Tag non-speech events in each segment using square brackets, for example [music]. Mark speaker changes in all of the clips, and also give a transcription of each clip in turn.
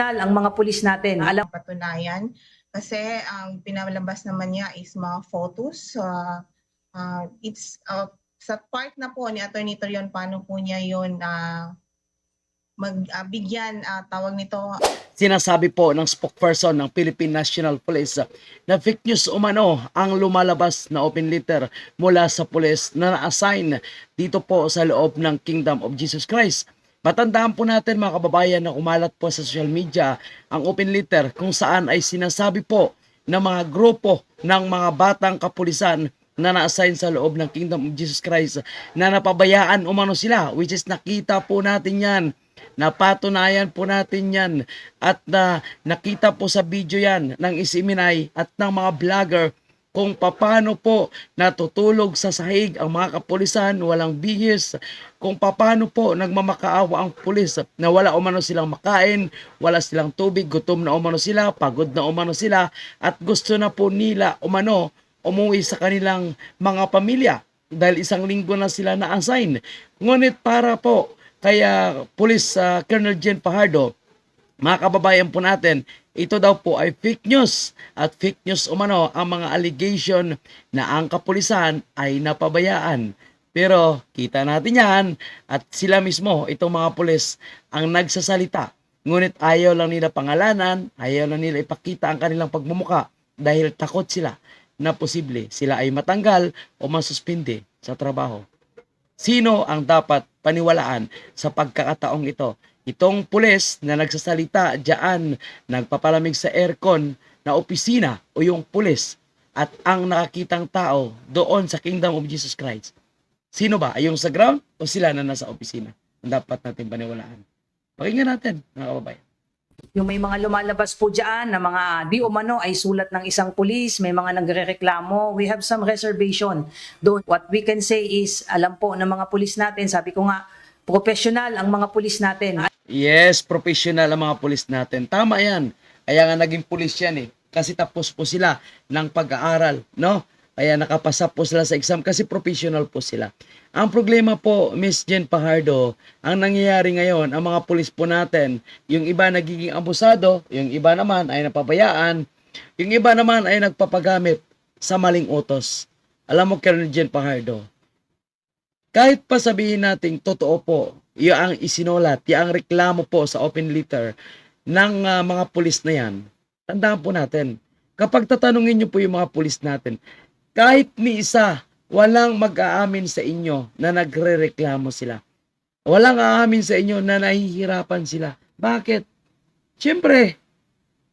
Speaker 1: ang mga pulis natin. Alam
Speaker 2: patunayan kasi ang pinalabas naman niya is mga photos. Uh, uh, it's uh, sa part na po ni Attorney Torion paano po niya yun uh, magbigyan tawag nito
Speaker 3: Sinasabi po ng spokesperson ng Philippine National Police na fake news umano ang lumalabas na open letter mula sa pulis na na-assign dito po sa loob ng Kingdom of Jesus Christ. Matandaan po natin mga kababayan na kumalat po sa social media ang open letter kung saan ay sinasabi po ng mga grupo ng mga batang kapulisan na na-assign sa loob ng Kingdom of Jesus Christ na napabayaan umano sila which is nakita po natin yan. Napatunayan po natin yan at na nakita po sa video yan ng Isiminay at ng mga vlogger kung paano po natutulog sa sahig ang mga kapulisan, walang bihis, kung paano po nagmamakaawa ang pulis na wala umano silang makain, wala silang tubig, gutom na umano sila, pagod na umano sila, at gusto na po nila umano umuwi sa kanilang mga pamilya dahil isang linggo na sila na-assign. Ngunit para po kaya Police uh, Colonel Jen Pajardo, mga kababayan po natin, ito daw po ay fake news at fake news umano ang mga allegation na ang kapulisan ay napabayaan. Pero kita natin yan at sila mismo, itong mga pulis, ang nagsasalita. Ngunit ayaw lang nila pangalanan, ayaw lang nila ipakita ang kanilang pagmumuka dahil takot sila na posible sila ay matanggal o masuspinde sa trabaho. Sino ang dapat paniwalaan sa pagkakataong ito? Itong pulis na nagsasalita diyan, nagpapalamig sa aircon na opisina o yung pulis at ang nakakitang tao doon sa Kingdom of Jesus Christ. Sino ba? Ay sa ground o sila na nasa opisina? Ang dapat natin paniwalaan. Pakinggan natin, mga kababayan.
Speaker 1: yung may mga lumalabas po dyan na mga di umano ay sulat ng isang pulis, may mga nagrereklamo. We have some reservation. Doon, what we can say is, alam po ng mga pulis natin, sabi ko nga, professional ang mga pulis natin.
Speaker 3: Yes, professional ang mga pulis natin. Tama yan. Kaya nga naging pulis yan eh. Kasi tapos po sila ng pag-aaral, no? Kaya nakapasa po sila sa exam kasi professional po sila. Ang problema po, Miss Jen Pajardo, ang nangyayari ngayon, ang mga pulis po natin, yung iba nagiging abusado, yung iba naman ay napabayaan, yung iba naman ay nagpapagamit sa maling utos. Alam mo, Colonel Jen Pajardo, kahit pa sabihin nating totoo po, yung ang isinulat, yung ang reklamo po sa open letter ng uh, mga pulis na yan, tandaan po natin, kapag tatanungin nyo po yung mga pulis natin, kahit ni isa, walang mag-aamin sa inyo na nagre-reklamo sila. Walang aamin sa inyo na nahihirapan sila. Bakit? Siyempre,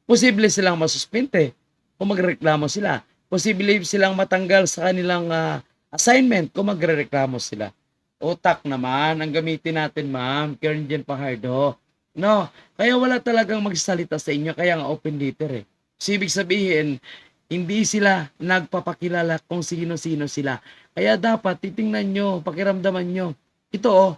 Speaker 3: posible silang masuspinte kung magreklamo sila. Posible silang matanggal sa kanilang uh, assignment kung magre-reklamo sila. Utak naman ang gamitin natin, ma'am. Karen Jen Pajardo. No, kaya wala talagang magsalita sa inyo, kaya nga open letter eh. So, ibig sabihin, hindi sila nagpapakilala kung sino-sino sila. Kaya dapat titingnan nyo, pakiramdaman nyo. Ito oh,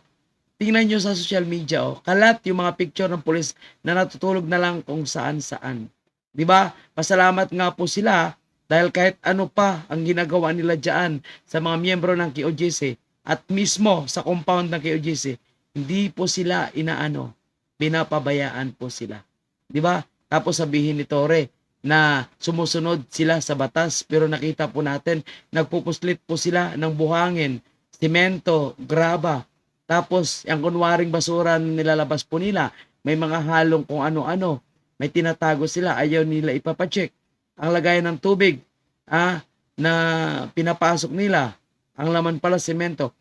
Speaker 3: tingnan nyo sa social media oh, kalat yung mga picture ng pulis na natutulog na lang kung saan-saan. 'Di ba? Pasalamat nga po sila dahil kahit ano pa ang ginagawa nila diyan sa mga miyembro ng KOJC at mismo sa compound ng KOJC, hindi po sila inaano, pinapabayaan po sila. 'Di ba? Tapos sabihin ni Tore, na sumusunod sila sa batas pero nakita po natin nagpupuslit po sila ng buhangin, simento, graba. Tapos ang kunwaring basura na nilalabas po nila, may mga halong kung ano-ano. May tinatago sila, ayaw nila ipapacheck. Ang lagayan ng tubig ah, na pinapasok nila, ang laman pala simento.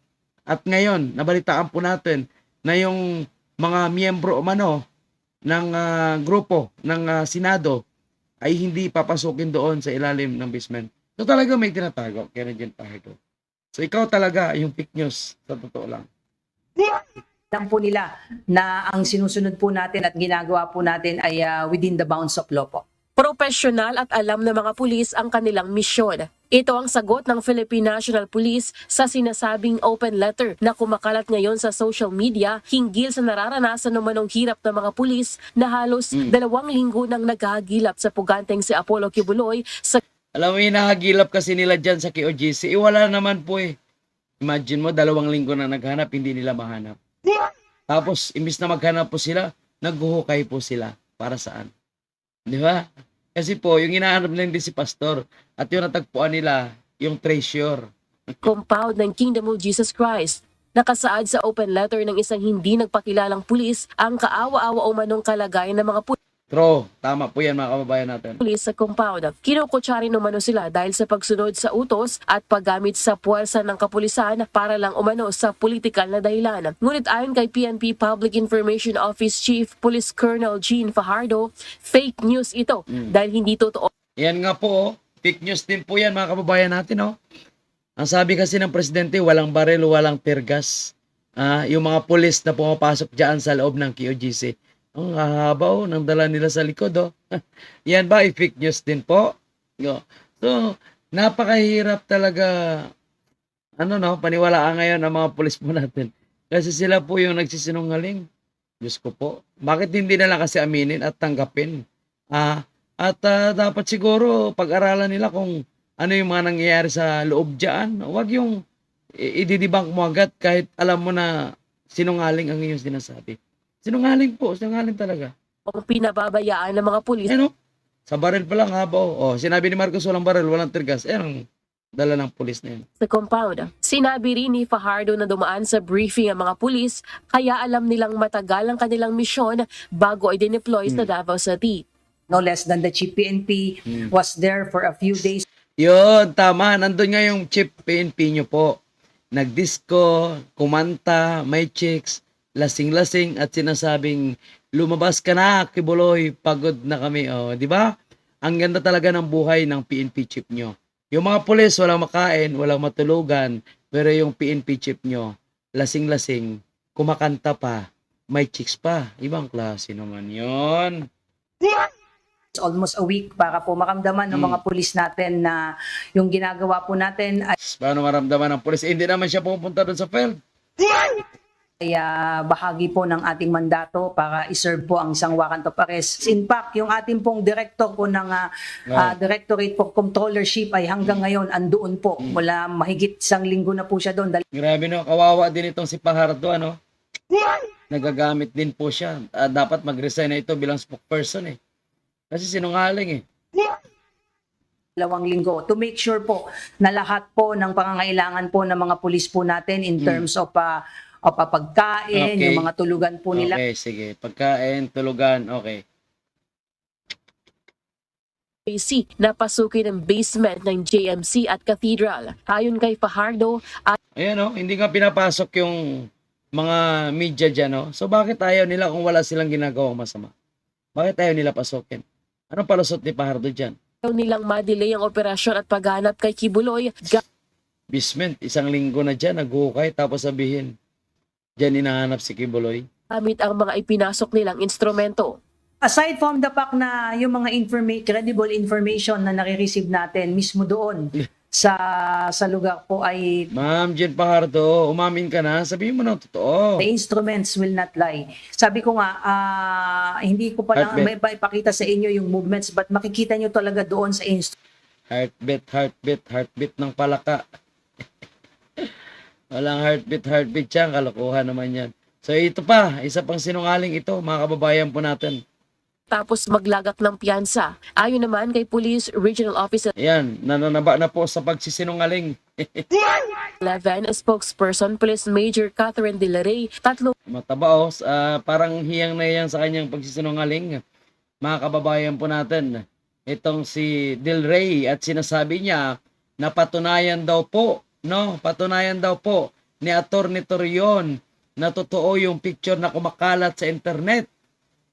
Speaker 3: At ngayon, nabalitaan po natin na yung mga miyembro umano ng uh, grupo ng uh, Senado ay hindi papasukin doon sa ilalim ng basement. So talaga may tinatago, kaya nandiyan tayo So ikaw talaga yung fake news, sa totoo lang.
Speaker 1: Alam po nila na ang sinusunod po natin at ginagawa po natin ay uh, within the bounds of law po.
Speaker 4: Profesional at alam ng mga pulis ang kanilang misyon. Ito ang sagot ng Philippine National Police sa sinasabing open letter na kumakalat ngayon sa social media hinggil sa nararanasan ng manong hirap ng mga pulis na halos
Speaker 3: Mm.
Speaker 4: dalawang linggo nang naghahagilap sa puganteng si Apollo Kibuloy sa
Speaker 3: Alam mo, hinahagilap kasi nila dyan sa KOGC. Eh, wala naman po eh. Imagine mo, dalawang linggo na naghanap, hindi nila mahanap. Tapos, imbis na maghanap po sila, naghuhukay po sila. Para saan? Di ba? Kasi po, yung hinahanap nila hindi si pastor at yung natagpuan nila, yung treasure.
Speaker 4: compound ng Kingdom of Jesus Christ. Nakasaad sa open letter ng isang hindi nagpakilalang pulis ang kaawa-awa o manong kalagayan ng mga
Speaker 3: True. Tama po yan mga kababayan natin.
Speaker 4: pulis sa compound. Kinukutsari umano sila dahil sa pagsunod sa utos at paggamit sa puwersa ng kapulisan para lang umano sa politikal na dahilan. Ngunit ayon kay PNP Public Information Office Chief Police Colonel Gene Fajardo, fake news ito dahil hindi totoo
Speaker 3: Yan nga po, oh. fake news din po yan mga kababayan natin. Oh. Ang sabi kasi ng presidente, walang baril, walang tirgas. Ah, yung mga pulis na pumapasok dyan sa loob ng QGC. Ang hahaba oh, ng dala nila sa likod. Oh. [laughs] yan ba ay fake news din po? Yo. So, napakahirap talaga ano no, paniwalaan ngayon ang mga pulis po [laughs] natin. Kasi sila po yung nagsisinungaling. Diyos ko po. Bakit hindi nila kasi aminin at tanggapin? Ah, at ah, dapat siguro pag-aralan nila kung ano yung mga nangyayari sa loob diyan. Huwag yung ididibang mo agad kahit alam mo na sinungaling ang iyong sinasabi. Sinungaling po, sinungaling talaga.
Speaker 4: ang pinababayaan ng mga pulis
Speaker 3: Ano? Sa baril pa lang haba. Oh, sinabi ni Marcos walang baril, walang tirgas. Eh, ang dala ng pulis na yun.
Speaker 4: sa compound. Sinabi rin ni Fajardo na dumaan sa briefing ang mga pulis kaya alam nilang matagal ang kanilang misyon bago ay dineploy sa Davao City.
Speaker 1: No less than the chief PNP
Speaker 3: Hmm.
Speaker 1: was there for a few days
Speaker 3: Yun, tama. Nandun nga yung chip PNP nyo po. Nagdisco, kumanta, may chicks, lasing-lasing at sinasabing lumabas ka na, kibuloy, pagod na kami. Oh, di ba? Ang ganda talaga ng buhay ng PNP chip nyo. Yung mga pulis, walang makain, walang matulugan, pero yung PNP chip nyo, lasing-lasing, kumakanta pa, may chicks pa. Ibang klase naman yon.
Speaker 1: almost a week para po makamdaman ng
Speaker 3: Hmm.
Speaker 1: mga pulis natin na yung ginagawa po natin ay
Speaker 3: Paano maramdaman ng pulis? Eh, hindi naman siya pupunta doon sa field.
Speaker 1: Ah, bahagi po ng ating mandato para iserve po ang isang warrant of arrest. In fact, yung ating pong director po ng ah, ah, Directorate for Controllership ay hanggang ngayon andoon po. Wala mahigit isang linggo na po siya doon. Dal-
Speaker 3: Grabe no, kawawa din itong si Pahardo, ano? Nagagamit din po siya. Ah, dapat mag-resign na ito bilang spokesperson eh. Kasi sinungaling eh.
Speaker 1: dalawang linggo to make sure po na lahat po ng pangangailangan po ng mga pulis po natin in terms of ah, of ah, pagkain,
Speaker 3: Okay.
Speaker 1: yung mga tulugan po nila.
Speaker 3: Okay, sige. Pagkain, tulugan, okay.
Speaker 4: AC na pasukin ang basement ng JMC at Cathedral. Ayon kay Fajardo,
Speaker 3: Ayan oh, hindi nga pinapasok yung mga media dyan oh. So bakit ayaw nila kung wala silang ginagawang masama? Bakit ayaw nila pasokin? Anong palusot ni Pahardo dyan?
Speaker 4: ayaw nilang madelay ang operasyon at paghanap kay Kibuloy
Speaker 3: Basement, isang linggo na dyan, naghukay, tapos sabihin, dyan inahanap si Kibuloy.
Speaker 4: gamit ang mga ipinasok nilang instrumento.
Speaker 1: Aside from the fact na yung mga informa- credible information na nare-receive natin mismo doon [laughs] sa sa lugar po ay
Speaker 3: Ma'am Jen Pahardo, umamin ka na, sabihin mo na ang totoo.
Speaker 1: the instruments will not lie. Sabi ko nga, ah, hindi ko pa lang
Speaker 3: Heartbeat.
Speaker 1: may ipakita sa inyo yung movements but makikita nyo talaga doon sa instruments
Speaker 3: Heartbeat, heartbeat, heartbeat ng palaka. Walang heartbeat, heartbeat yan. Kalokohan naman yan. So ito pa, isa pang sinungaling ito, mga kababayan po natin.
Speaker 4: Tapos maglagak ng piyansa. Ayon naman kay Police Regional Officer
Speaker 3: Ayan, nananaba na po sa pagsisinungaling. [laughs]
Speaker 4: 11, spokesperson Police Major Catherine De La Rey, tatlo
Speaker 3: Mataba oh, ah, parang hiyang na yan sa kanyang pagsisinungaling. Mga kababayan po natin, itong si Del Rey at sinasabi niya na patunayan daw po, no? Patunayan daw po ni Attorney Torion na totoo yung picture na kumakalat sa internet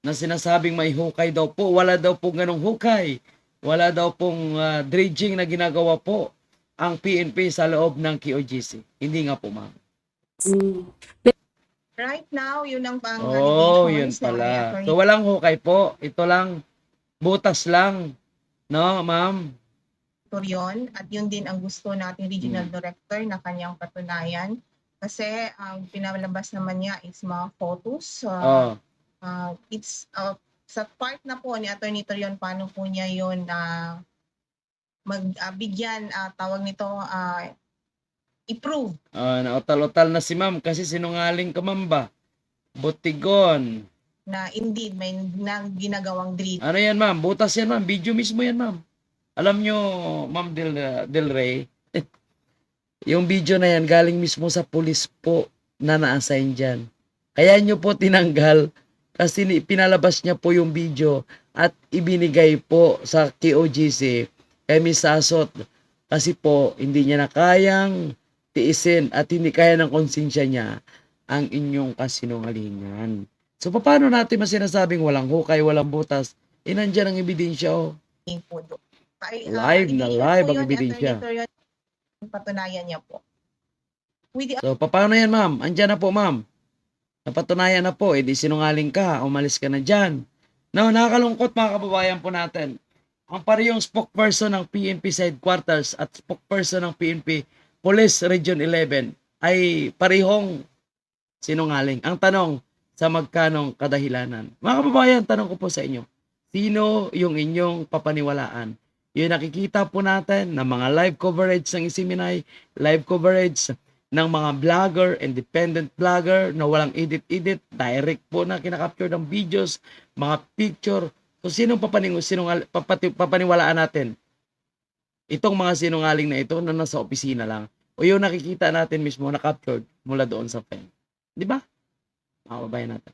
Speaker 3: na sinasabing may hukay daw po. Wala daw po ganong hukay. Wala daw pong ah, dredging na ginagawa po ang PNP sa loob ng QOGC. Hindi nga po, ma'am.
Speaker 2: Right now, yun ang pang
Speaker 3: Oh, yun pala. So walang hukay po. Ito lang butas lang. No, ma'am?
Speaker 2: Torion at yun din ang gusto nating regional
Speaker 3: Hmm.
Speaker 2: director na kanyang patunayan kasi ang pinalabas naman niya is mga photos. Uh,
Speaker 3: Oh.
Speaker 2: uh, it's uh, sa part na po ni Attorney Torion paano po niya yun uh, magbigyan tawag nito uh, i-prove
Speaker 3: Ah, nautal-utal na si ma'am kasi sinungaling ka ma'am ba? Butigon.
Speaker 2: na indeed may na ginagawang drilling.
Speaker 3: Ano yan, ma'am? Butas yan, ma'am. Video mismo yan, ma'am. Alam nyo, ma'am Del, Del Rey, yung video na yan galing mismo sa pulis po na na-assign dyan. Kaya nyo po tinanggal kasi pinalabas niya po yung video at ibinigay po sa KOGC Miss Sasot kasi po hindi niya na kayang tiisin at hindi kaya ng konsensya niya ang inyong kasinungalingan. So paano natin masinasabing walang hukay, walang butas? Eh, nandyan ang ebidensya, oh.
Speaker 2: Ay,
Speaker 3: Live na live ang ebidensya.
Speaker 2: Patunayan niya po. With the
Speaker 3: So, paano yan, ma'am? Andyan na po, ma'am. Napatunayan na po, edi sinungaling ka, umalis ka na dyan. No, nakakalungkot mga kababayan po natin. Ang parehong spokesperson ng PNP sa headquarters at spokesperson ng PNP Police Region 11 ay parehong sinungaling. Ang tanong, sa magkanong kadahilanan. Mga kababayan, tanong ko po sa inyo, sino yung inyong papaniwalaan? Yung nakikita po natin na mga live coverage ng Isiminay, live coverage ng mga vlogger, independent vlogger na walang edit-edit, direct po na kinakapture ng videos, mga picture. So, sinong papaning, sinungal, papati, papaniwalaan natin? Itong mga sinungaling na ito na nasa opisina lang. O yung nakikita natin mismo na captured mula doon sa pen. Di ba? Mga kababayan natin.